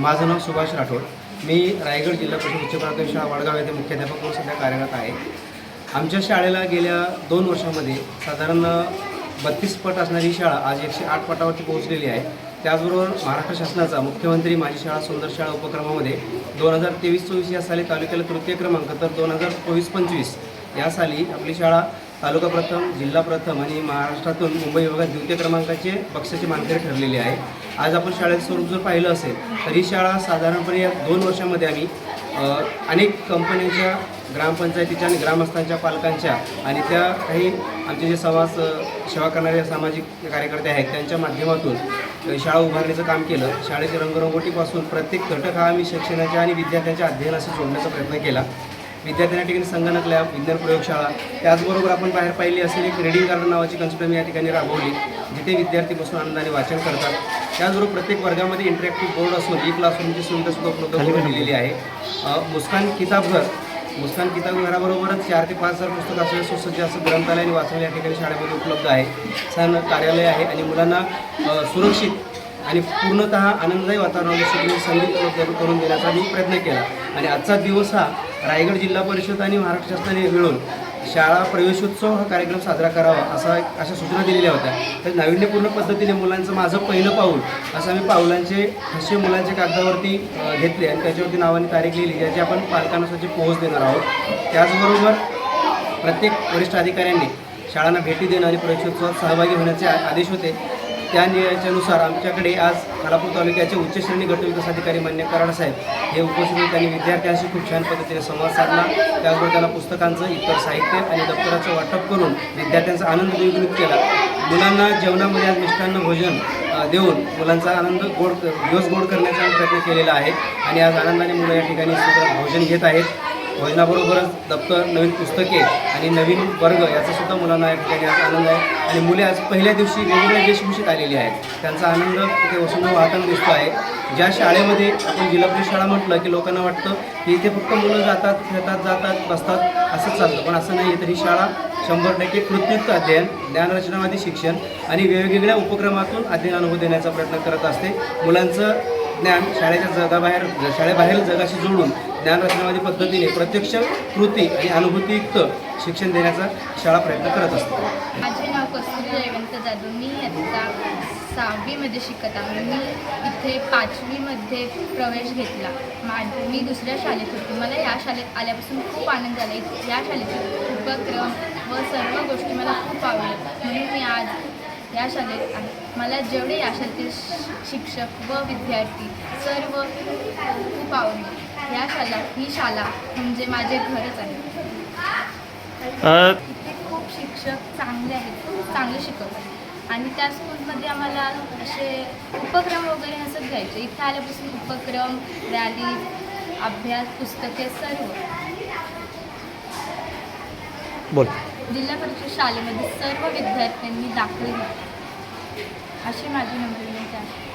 माझं नाव सुभाष राठोड. मी रायगड जिल्हा परिषद उच्च प्राथमिक शाळा वडगाव येथे मुख्याध्यापक म्हणून सध्या कार्यरत आहे. आमच्या शाळेला गेल्या दोन वर्षामध्ये साधारण बत्तीस पट असणारी शाळा आज एकशे आठ पटावरती पोहोचलेली आहे. त्याचबरोबर महाराष्ट्र शासनाचा मुख्यमंत्री माझी शाळा सुंदर शाळा उपक्रमामध्ये दोन हजार तेवीस चोवीस या साली तालुक्याला तृतीय क्रमांक तर दोन हजार चोवीस पंचवीस या साली आपली शाळा तालुका प्रथम जिल्हा प्रथम आणि महाराष्ट्रातून मुंबई विभागात द्वितीय क्रमांकाचे पक्षाचे मानकरी ठरलेले आहे. आज आपण शाळेचं स्वरूप जर पाहिलं असेल तर ही शाळा साधारणपणे या दोन वर्षामध्ये आम्ही अनेक कंपन्यांच्या ग्रामपंचायतीच्या आणि ग्रामस्थांच्या पालकांच्या आणि त्या काही आमचे जे समाज सेवा करणारे सामाजिक कार्यकर्ते आहेत त्यांच्या माध्यमातून शाळा उभारण्याचं काम केलं. शाळेच्या रंगरंगोटीपासून प्रत्येक घटक हा आम्ही शिक्षणाच्या आणि विद्यार्थ्यांच्या अध्ययनाशी जोडण्याचा प्रयत्न केला. विद्यार्थ्यांच्या ठिकाणी संगणक लॅब विज्ञान प्रयोगशाळा त्याचबरोबर आपण बाहेर पाहिली असेल एक रिडिंग गार्डन नावाची कन्सेप्ट आम्ही या ठिकाणी राबवली जिथे विद्यार्थी बसून आनंदाने वाचन करतात. त्याचबरोबर प्रत्येक वर्गामध्ये इंटरॅक्टिव्ह बोर्ड असून ई क्लासरूमची सुविधा सुद्धा उपलब्ध करून दिलेली आहे. मुस्कान किताबघर मुस्कान किताबघराबरोबरच चार ते पाच हजार पुस्तक असलेलं सुसज्ज असं ग्रंथालय आणि वाचनालय या ठिकाणी शाळेमध्ये उपलब्ध आहे. छान कार्यालय आहे आणि मुलांना सुरक्षित आणि पूर्णतः आनंददायी वातावरणामध्ये संधी उपलब्ध करून देण्याचा मी प्रयत्न केला. आणि आजचा दिवस हा रायगड जिल्हा परिषद आणि महाराष्ट्र शासनाने मिळून शाळा प्रवेशोत्सव हा कार्यक्रम साजरा करावा असा अशा सूचना दिलेल्या होत्या. तर नाविन्यपूर्ण पद्धतीने मुलांचं माझं पहिलं पाऊल असं आम्ही पाऊलांचे ठसे मुलांच्या कागदावरती घेतले आणि त्याच्यावरती नावाने तारीख लिहिली ज्याची आपण पालकांना स्वतःची पोहोच देणार आहोत. त्याचबरोबर प्रत्येक वरिष्ठ अधिकाऱ्यांनी शाळांना भेटी देणं आणि प्रवेशोत्सवात सहभागी होण्याचे आदेश होते. त्या नियाच्यानुसार आमच्याकडे आज खालापूर तालुक्याचे उच्च श्रेणी अधिकारी मान्य कराड साहेब. हे उपस्थित होते. त्यांनी विद्यार्थ्यांशी खूप छान पद्धतीने संवाद साधला. त्याचबरोबर त्यांना पुस्तकांचं इतर साहित्य आणि दप्तराचं वाटप करून विद्यार्थ्यांचा आनंद द्विगुणित केला. मुलांना जेवणामध्ये आज मिष्टान्न भोजन देऊन मुलांचा आनंद गोड दिवस गोड करण्याचा प्रयत्न केलेला आहे. आणि आज आनंदाने मुलं या ठिकाणी भोजन घेत आहेत. भोजनाबरोबरच दप्तर नवीन पुस्तके आणि नवीन वर्ग याचासुद्धा मुलांना या ठिकाणी आज आनंद आहे. आणि मुले आज पहिल्या दिवशी वेगवेगळ्या वेशभूषेत आलेली आहेत. त्यांचा आनंद तिथे वसुंधरा वाहताना दिसतो आहे. ज्या शाळेमध्ये आपण जिल्हा परिषद शाळा म्हटलं की लोकांना वाटतं की इथे फक्त मुलं जातात खेळतात जातात बसतात असंच चालतं. पण असं नाही तर ही शाळा शंभर टक्के कृत्युक्त अध्ययन ज्ञानरचनावादी शिक्षण आणि वेगवेगळ्या उपक्रमातून अध्ययन अनुभव देण्याचा प्रयत्न करत असते. मुलांचं ज्ञान शाळेच्या जगाबाहेर शाळेबाहेर जगाशी जोडून ज्ञानरचनावादी पद्धतीने प्रत्यक्ष कृती आणि अनुभूतीयुक्त शिक्षण देण्याचा शाळा प्रयत्न करत असतो. माझे नाव कस्तुरी जयवंत जाधव. मी आता सहावीमध्ये शिकत आहे. मी इथे पाचवीमध्ये प्रवेश घेतला. मा मी दुसऱ्या शाळेत होती. मला या शाळेत आल्यापासून खूप आनंद झाला या शाळेचे उपक्रम व सर्व गोष्टी मला खूप आवडल्या. या शाळेत आहे. मला जेवढे या शाळेतील शिक्षक व विद्यार्थी सर्व खूप आवडले. या शाळा ही शाळा म्हणजे माझे घरच आहे. इथे खूप शिक्षक चांगले आहेत खूप चांगले शिकवतात. आणि त्या स्कूलमध्ये आम्हाला असे उपक्रम वगैरे असं घ्यायचे इथे आल्यापासून उपक्रम रॅली अभ्यास पुस्तके सर्व. बोल. जिल्हा परिषद शाळेमध्ये सर्व विद्यार्थ्यांनी दाखल घेतले अशी माझी नम्र विनंती आहे.